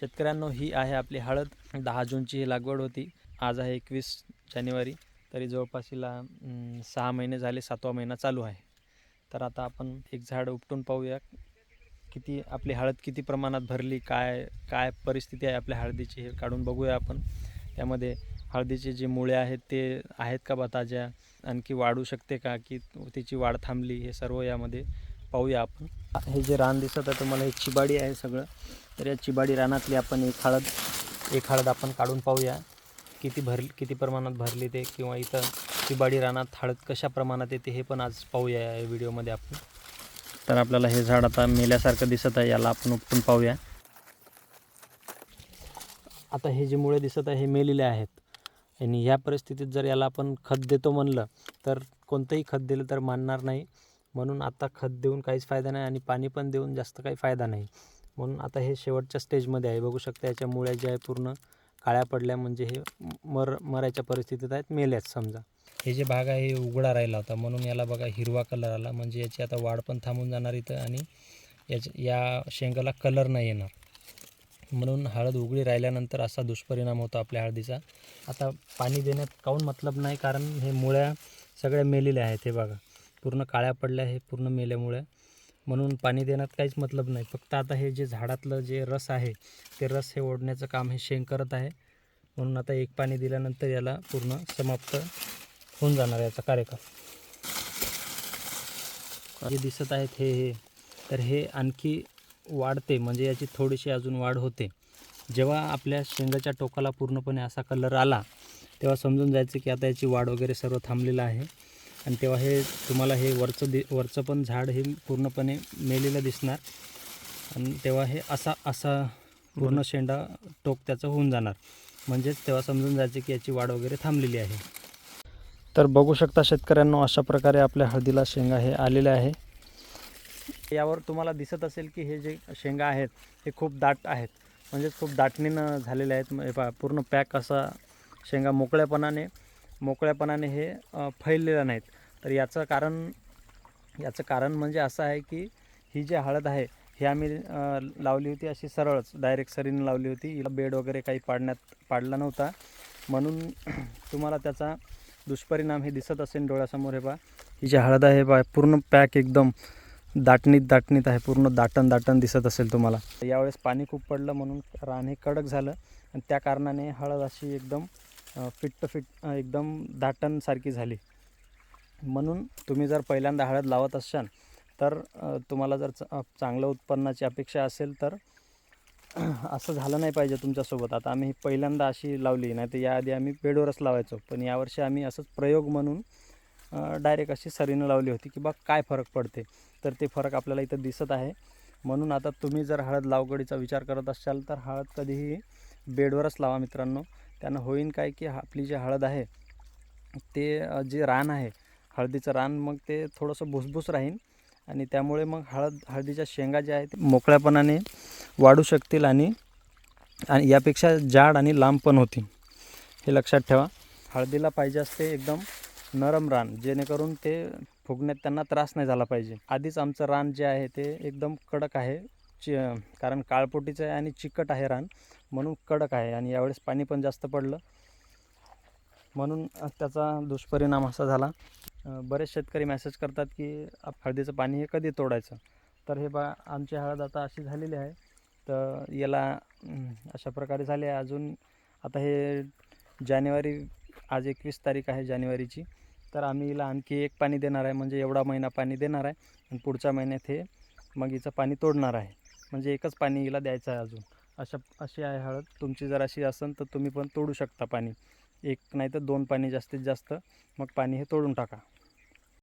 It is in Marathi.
शेतकऱ्यांनो ही आहे आपली हळद. दहा जूनची ही लागवड होती. आज आहे एकवीस जानेवारी. तरी जवळपास हिला सहा महिने झाले सातवा महिना चालू आहे. तर आता आपण एक झाड उपटून पाहूया. किती आपली हळद किती प्रमाणात भरली काय काय परिस्थिती आहे आपल्या हळदीची हे काढून बघूया आपण. त्यामध्ये हळदीचे जे मुळे आहेत ते आहेत का बा ताज्या? आणखी वाढू शकते का? की तिची वाढ थांबली हे सर्व यामध्ये पाहूया आपण. हे जे रान दिसत आहे तुम्हाला हे चिबाडी आहे सगळं. तर या चिबाडी रानातली आपण एक हळद एक हळद आपण काढून पाहूया. किती भर किती प्रमाणात भरली ते किंवा इथं चिबाडी रानात हळद कशा प्रमाणात येते हे पण आज पाहूया या व्हिडिओमध्ये आपण. तर आपल्याला हे झाड आता मेल्यासारखं दिसत आहे याला आपण उपटून पाहूया. आता हे जे मुळे दिसत आहे हे मेलेले आहेत. आणि ह्या परिस्थितीत जर याला आपण खत देतो म्हणलं तर कोणतंही खत दिलं तर मानणार नाही. म्हणून आता खत देऊन काहीच फायदा नाही आणि पाणी पण देऊन जास्त काही फायदा नाही. म्हणून आता हे शेवटच्या स्टेजमध्ये आहे. बघू शकता याच्या मुळ्या ज्या आहे पूर्ण काळ्या पडल्या म्हणजे हे मर मरायच्या परिस्थितीत आहेत मेल्याच समजा. हे जे भाग आहे हे उघडा राहिला होता. म्हणून याला बघा हिरवा कलर आला. म्हणजे याची आता वाढ पण थांबून जाणार इथं आणि याच्या या शेंगाला कलर नाही येणार. म्हणून हळद उघडी राहिल्यानंतर असा दुष्परिणाम होतो आपल्या हळदीचा. आता पाणी देण्यात काहून मतलब नाही? कारण हे मुळ्या सगळ्या मेलेल्या आहेत हे बघा. पूर्ण काळ्या पडल्या हे पूर्ण मेल्यामुळे. म्हणून पाणी देण्यात काहीच मतलब नाही. फक्त आता हे जे झाडातलं जे रस आहे ते रस हे ओढण्याचं काम हे शेंग करत आहे. म्हणून आता एक पाणी दिल्यानंतर याला पूर्ण समाप्त होऊन जाणार याचा कार्यक्रम जे दिसत आहेत हे हे तर हे आणखी वाढते. म्हणजे याची थोडीशी अजून वाढ होते. जेव्हा आपल्या शेंगाच्या टोकाला पूर्णपणे असा कलर आला तेव्हा समजून जायचं की आता याची वाढ वगैरे सर्व थांबलेलं आहे. आणि तेव्हा हे तुम्हाला हे वरचं दि वरचं पण झाड हे पूर्णपणे मेलेलं दिसणार. आणि तेव्हा हे असा असा पूर्ण शेंडा टोक त्याचं होऊन जाणार. म्हणजेच तेव्हा समजून जायचं की याची वाढ वगैरे थांबलेली आहे. तर बघू शकता शेतकऱ्यांनो अशा प्रकारे आपल्या हळदीला शेंगा हे आलेले आहे. यावर तुम्हाला दिसत असेल की हे जे शेंगा आहेत हे खूप दाट आहेत. म्हणजेच खूप दाटणीनं झालेले आहेत. हे पहा, पूर्ण पॅक असा शेंगा मोकळ्यापणाने मोकळ्यापणाने हे फैललेलं नाहीत. तर याचं कारण याचं कारण म्हणजे असं आहे की ही जी हळद आहे ही आम्ही लावली होती अशी सरळच. डायरेक्ट सरीने लावली होती. हिला बेड वगैरे काही पाडण्यात पाडला नव्हता. म्हणून तुम्हाला त्याचा दुष्परिणाम हे दिसत असेल डोळ्यासमोर. हे बा ही जी हळद आहे बा पूर्ण पॅक एकदम दाटणीत दाटणीत आहे. पूर्ण दाटण दाटण दिसत असेल तुम्हाला. यावेळेस पाणी खूप पडलं म्हणून रान हे कडक झालं. आणि त्या कारणाने हळद अशी एकदम फिट्ट फिट एकदम दाटणसारखी झाली. म्हणून तुम्ही जर पहिल्यांदा हळद लावत असाल तर तुम्हाला जर च- चांगलं उत्पन्नाची अपेक्षा असेल तर असं झालं नाही पाहिजे तुमच्यासोबत. आता आम्ही पहिल्यांदा अशी लावली नाही तर याआधी आम्ही बेडवरच लावायचो. पण यावर्षी आम्ही असंच प्रयोग म्हणून डायरेक्ट अशी सरीनं लावली होती की बा काय फरक पडते? तर ते फरक आपल्याला इथं दिसत आहे. म्हणून आता तुम्ही जर हळद लावगडीचा विचार करत असाल तर हळद कधीही बेडवरच लावा मित्रांनो. त्यानं होईन काय की आपली जी हळद आहे ते जे रान आहे हळदीचं रान मग ते थोडंसं भुसभुस राहीन. आणि त्यामुळे मग हळद हळदीच्या शेंगा ज्या आहेत ते मोकळ्यापणाने वाढू शकतील आणि आणि यापेक्षा जाड आणि लांब पण होतील. हे लक्षात ठेवा. हळदीला पाहिजे असते एकदम नरम रान जेणेकरून ते फुगण्यात त्यांना त्रास नाही झाला पाहिजे. आधीच आमचं रान जे आहे ते एकदम कडक आहे. चि कारण काळपोटीचं आहे आणि चिकट आहे रान म्हणून कडक आहे आणि यावेळेस पाणी पण जास्त पडलं. म्हणून त्याचा दुष्परिणाम असा झाला. बरेच शेतकरी मेसेज करतात की हळदीचं पाणी हे कधी तोडायचं? तर हे बा आमची हळद आता अशी झालेली आहे. तर याला अशा प्रकारे झाले आहे. अजून आता हे जानेवारी आज एकवीस तारीख आहे जानेवारीची. तर आम्ही हिला आणखी एक पाणी देणार आहे. म्हणजे एवढा महिना पाणी देणार आहे. आणि पुढच्या महिन्यात हे मग हिचं पाणी तोडणार आहे. म्हणजे एकच पाणी हिला द्यायचं आहे अजून. अशा अशी आहे हळद. तुमची जर अशी असेल तर तुम्ही पण तोडू शकता पाणी. एक नाही तर दोन पाणी जास्तीत जास्त मग पाणी हे तोडून टाका.